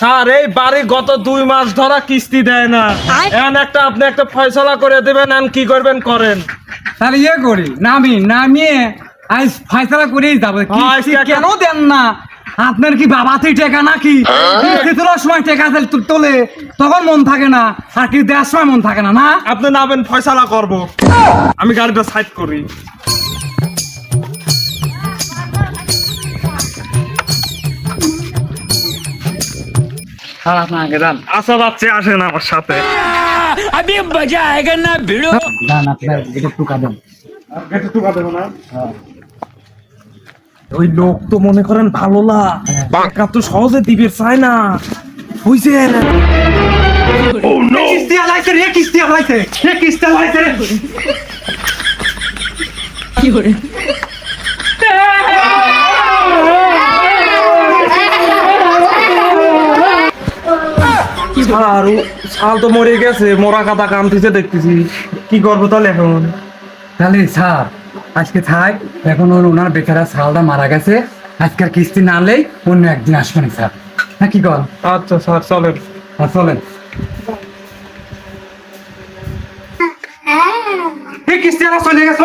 Sir এই বাড়ি গত দুই মাস ধরা কিস্তি দেয় না। এখন একটা আপনি একটা ফয়সলা করে দেবেন এখন কি করবেন করেন? তাহলে ইয়ে করি নামি নামিয়ে আজ ফাইসলা করেই যাব। কিস্তি কেন দেন না? আপনার কি বাবাতেই টেকা নাকি? তোলার সময় টেকা দিলে তোলে তখন মন থাকে না। আর কি দেওয়ার সময় মন থাকে না না? আপনি নামেন ফয়সালা করব। আমি গাড়িটা সাইড করি। ওই লোক তো মনে করেন ভালো না টাকা তো সহজে দিবে চায় না। হইছে রে কিস্তি আলাইছে রে কিস্তি আলাইছে। রে কি হরে আর শাল তো মরে গেছে মোরা কাদা কামতেছে দেখতেছি। কি করব তাহলে এখন? তাহলে স্যার আজকে থাক এখন ওর ওনার বেচারা সালটা মারা গেছে। আজকের কিস্তি না নেই অন্য একদিন আসবেন স্যার। হ্যাঁ কি কল আচ্ছা স্যার চলেন। হ্যাঁ। চলেন কিস্তি আলা চলে গেছে।